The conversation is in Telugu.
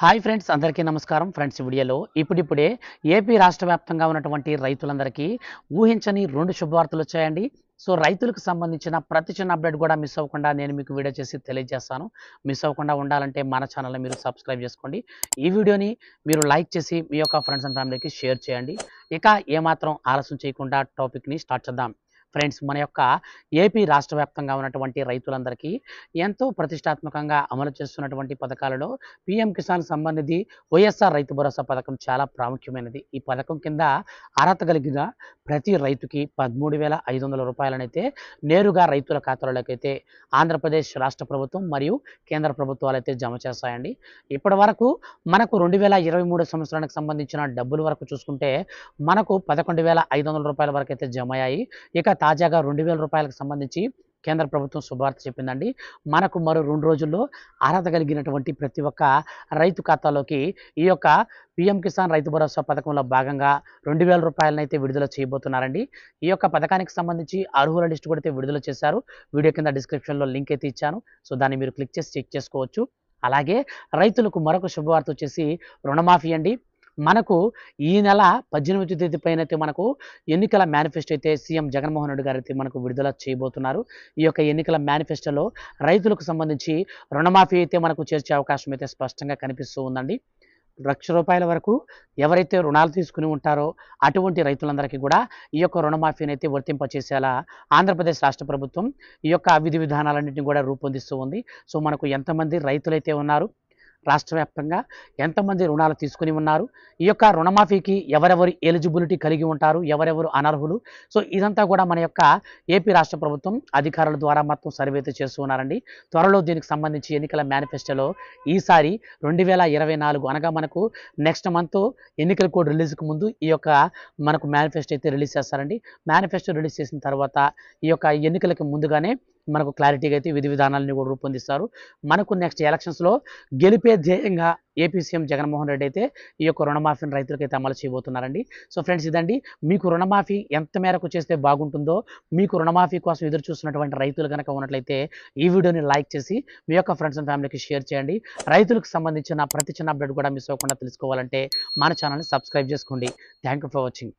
హాయ్ ఫ్రెండ్స్ అందరికీ నమస్కారం. ఫ్రెండ్స్ వీడియోలో ఇప్పుడిప్పుడే ఏపీ రాష్ట్ర వ్యాప్తంగా ఉన్నటువంటి రైతులందరికీ ఊహించని రెండు శుభవార్తలు వచ్చాయండి. సో రైతులకు సంబంధించిన ప్రతి చిన్న అప్డేట్ కూడా మిస్ అవ్వకుండా నేను మీకు వీడియో చేసి తెలియజేస్తాను. మిస్ అవ్వకుండా ఉండాలంటే మన ఛానల్ని మీరు సబ్స్క్రైబ్ చేసుకోండి. ఈ వీడియోని మీరు లైక్ చేసి మీ యొక్క ఫ్రెండ్స్ అండ్ ఫ్యామిలీకి షేర్ చేయండి. ఇక ఏమాత్రం ఆలస్యం చేయకుండా టాపిక్ని స్టార్ట్ చేద్దాం. ఫ్రెండ్స్ మన యొక్క ఏపీ రాష్ట్ర వ్యాప్తంగా ఉన్నటువంటి రైతులందరికీ ఎంతో ప్రతిష్టాత్మకంగా అమలు చేస్తున్నటువంటి పథకాలలో పిఎం కిసాన్ సంబంధించి వైఎస్ఆర్ రైతు భరోసా పథకం చాలా ప్రాముఖ్యమైనది. ఈ పథకం కింద అర్హత కలిగిన ప్రతి రైతుకి పదమూడు వేల ఐదు వందల రూపాయలనైతే నేరుగా రైతుల ఖాతాలోకి ఆంధ్రప్రదేశ్ రాష్ట్ర ప్రభుత్వం మరియు కేంద్ర ప్రభుత్వాలు అయితే జమ చేస్తాయండి. ఇప్పటి వరకు మనకు రెండు వేల ఇరవై మూడు సంవత్సరానికి సంబంధించిన డబ్బుల వరకు చూసుకుంటే మనకు పదకొండు వేల ఐదు వందల రూపాయల వరకు అయితే జమ అయ్యాయి. ఇక తాజాగా రెండు వేల రూపాయలకు సంబంధించి కేంద్ర ప్రభుత్వం శుభార్త చెప్పిందండి. మనకు మరో రెండు రోజుల్లో అర్హత కలిగినటువంటి ప్రతి ఒక్క రైతు ఖాతాలోకి ఈ యొక్క పిఎం కిసాన్ రైతు భరోసా పథకంలో భాగంగా రెండు వేల రూపాయలనైతే విడుదల చేయబోతున్నారండి. ఈ యొక్క పథకానికి సంబంధించి అర్హుల లిస్టు కూడా అయితే విడుదల చేశారు. వీడియో కింద డిస్క్రిప్షన్లో లింక్ అయితే ఇచ్చాను. సో దాన్ని మీరు క్లిక్ చేసి చెక్ చేసుకోవచ్చు. అలాగే రైతులకు మరొక శుభవార్త వచ్చేసి రుణమాఫీ అండి. మనకు ఈ నెల పద్దెనిమిది తేదీ పైన అయితే మనకు ఎన్నికల మేనిఫెస్టో అయితే సీఎం జగన్మోహన్ రెడ్డి గారు అయితే మనకు విడుదల చేయబోతున్నారు. ఈ యొక్క ఎన్నికల మేనిఫెస్టోలో రైతులకు సంబంధించి రుణమాఫీ అయితే మనకు చేర్చే అవకాశం అయితే స్పష్టంగా కనిపిస్తూ ఉందండి. లక్ష రూపాయల వరకు ఎవరైతే రుణాలు తీసుకుని ఉంటారో అటువంటి రైతులందరికీ కూడా ఈ యొక్క రుణమాఫీని అయితే వర్తింపచేసేలా ఆంధ్రప్రదేశ్ రాష్ట్ర ప్రభుత్వం ఈ యొక్క విధి విధానాలన్నింటినీ కూడా రూపొందిస్తూ ఉంది. సో మనకు ఎంతమంది రైతులైతే ఉన్నారు రాష్ట్ర వ్యాప్తంగా ఎంతమంది రుణాలు తీసుకుని ఉన్నారు. ఈ యొక్క రుణమాఫీకి ఎవరెవరు ఎలిజిబిలిటీ కలిగి ఉంటారు? ఎవరెవరు అనర్హులు? సో ఇదంతా కూడా మన యొక్క ఏపీ రాష్ట్ర ప్రభుత్వం అధికారుల ద్వారా మొత్తం సర్వే అయితే చేస్తూ ఉన్నారండి. త్వరలో దీనికి సంబంధించి ఎన్నికల మేనిఫెస్టోలో ఈసారి రెండు వేల ఇరవై నాలుగు అనగా మనకు నెక్స్ట్ మంత్ ఎన్నికల కోడ్ రిలీజ్కి ముందు ఈ యొక్క మనకు మేనిఫెస్టో అయితే రిలీజ్ చేస్తారండి. మేనిఫెస్టో రిలీజ్ చేసిన తర్వాత ఈ యొక్క ఎన్నికలకి ముందుగానే మనకు క్లారిటీగా అయితే విధి విధానాలని కూడా రూపొందిస్తారు. మనకు నెక్స్ట్ ఎలక్షన్స్లో గెలిపే ధ్యేయంగా ఏపీ సీఎం జగన్మోహన్ రెడ్డి అయితే ఈ యొక్క రుణమాఫీని రైతులకు అయితే అమలు చేయబోతున్నారండి. సో ఫ్రెండ్స్ ఇదండి. మీకు రుణమాఫీ ఎంత మేరకు చేస్తే బాగుంటుందో మీకు రుణమాఫీ కోసం ఎదురు చూస్తున్నటువంటి రైతులు కనుక ఉన్నట్లయితే ఈ వీడియోని లైక్ చేసి మీ యొక్క ఫ్రెండ్స్ అండ్ ఫ్యామిలీకి షేర్ చేయండి. రైతులకు సంబంధించిన ప్రతి చిన్న అప్డేట్ కూడా మిస్ అవ్వకుండా తెలుసుకోవాలంటే మన ఛానల్ని సబ్స్క్రైబ్ చేసుకోండి. Thank you for watching